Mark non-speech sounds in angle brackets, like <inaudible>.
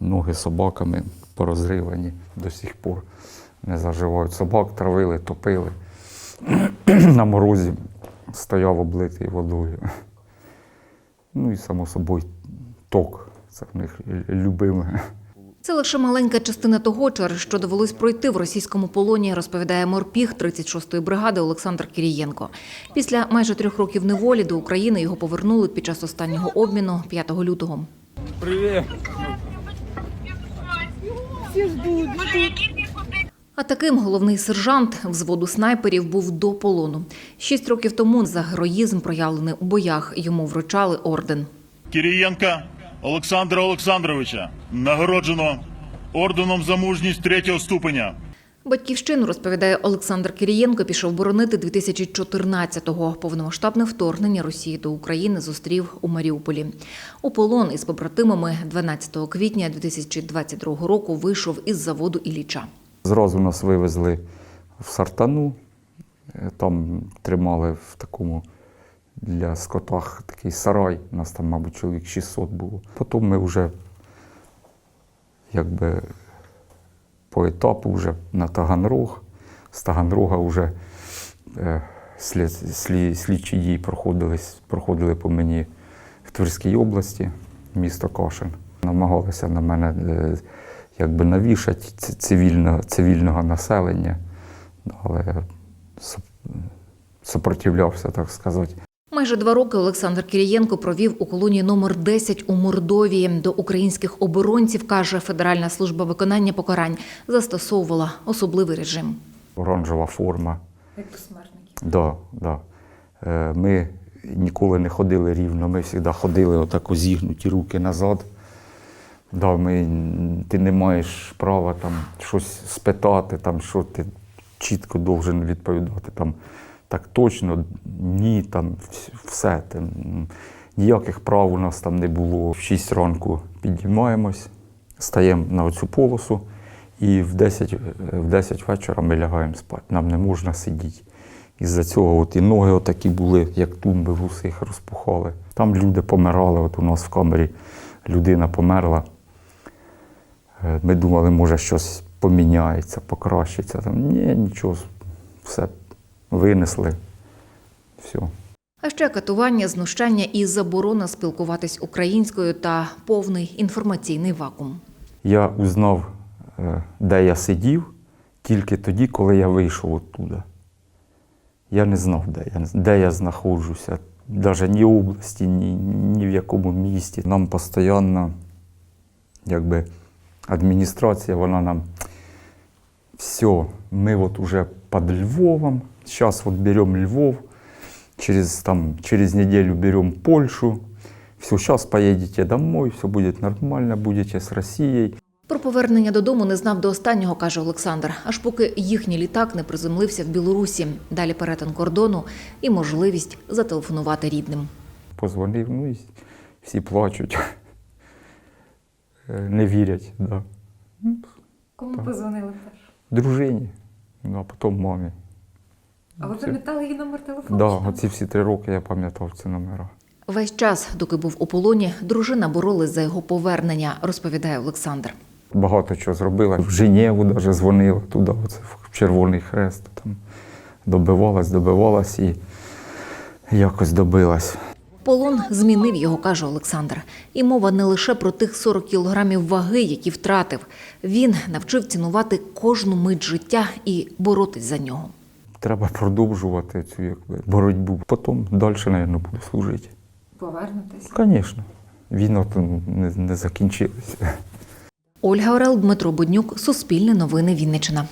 Ноги собаками порозривані до сих пор не заживають. Собак травили, топили. <clears throat> На морозі стояв облитий водою. Ну і само собою ток. Це в них любиме. Це лише маленька частина того, через що довелось пройти в російському полоні, розповідає морпіг 36-ї бригади Олександр Кірієнко. Після майже трьох років неволі до України його повернули під час останнього обміну 5 лютого. Привіт. А таким головний сержант взводу снайперів був до полону. Шість років тому за героїзм, проявлений у боях, йому вручали орден. Кирієнка Олександра Олександровича нагороджено орденом за мужність третього ступеня. Батьківщину, розповідає Олександр Кирієнко, пішов боронити 2014-го. Повномасштабне вторгнення Росії до України зустрів у Маріуполі. У полон із побратимами 12 квітня 2022 року вийшов із заводу Ілліча. Зразу нас вивезли в Сартану, там тримали в такому для скотах такий сарай, нас там, мабуть, чоловік 600 було. Потім ми вже якби по етапу вже на Таганрог. З Таганрога вже е, слід, слі, слідчі дії проходились, проходили по мені в Тверській області, місто Кашин. Намагалися на мене е, якби навішати цивільно, цивільного населення, але суп- супротивлявся, так сказати. Майже два роки Олександр Кирієнко провів у колонії номер 10 у Мордовії. До українських оборонців, каже Федеральна служба виконання покарань, застосовувала особливий режим. Оранжева форма. Як посмертники. Да, да. Е, Ми ніколи не ходили рівно, ми завжди ходили отак зігнуті руки назад. Да, ми, ти не маєш права там щось спитати, там, що ти чітко должен відповідати. Там, так точно, ні, там все. Там, ніяких прав у нас там не було. В 6 ранку підіймаємось, стаємо на оцю полосу, і в 10, е, в 10 вечора ми лягаємо спати. Нам не можна сидіти. Із-за цього от і ноги отакі були, як тумби в усіх розпухали. Там люди помирали, от у нас в камері людина померла. Е, Ми думали, може щось поміняється, покращиться. Там, ні, нічого, все винесли. Все. А ще катування, знущання і заборона спілкуватись українською та повний інформаційний вакуум. Я узнав, е, де я сидів, тільки тоді, коли я вийшов оттуда. Я не знав, де я, де я знаходжуся, навіть ні області, ні, ні в якому місті. Нам постійно, якби, адміністрація, вона нам все, ми от уже під Львовом, зараз от беремо Львов, через, там, через неделю берем Польшу, все, сейчас поедете домой, все будет нормально, будете с Россией. Про повернення додому не знав до останнього, каже Олександр, аж поки їхній літак не приземлився в Білорусі. Далі перетин кордону і можливість зателефонувати рідним. Позвонив, ну і всі плачуть. Е, Не вірять, да. Кому позвонили? Дружині, ну, а потім мамі. А ви пам'ятали її номер телефону? Да, чи оці всі три роки я пам'ятав ці номера. Весь час, доки був у полоні, дружина боролась за його повернення, розповідає Олександр. Багато чого зробила. В Женєву навіть дзвонила туди, оце, в Червоний Хрест. Там добивалась, добивалась і якось добилась. Полон змінив його, каже Олександр. І мова не лише про тих 40 кілограмів ваги, які втратив. Він навчив цінувати кожну мить життя і боротись за нього. Треба продовжувати цю якби, боротьбу. Потім далі, мабуть, буду служити. Повернутися. Звісно, війна то не, не закінчилася. Ольга Орел, Дмитро Буднюк, Суспільне новини Вінниччина.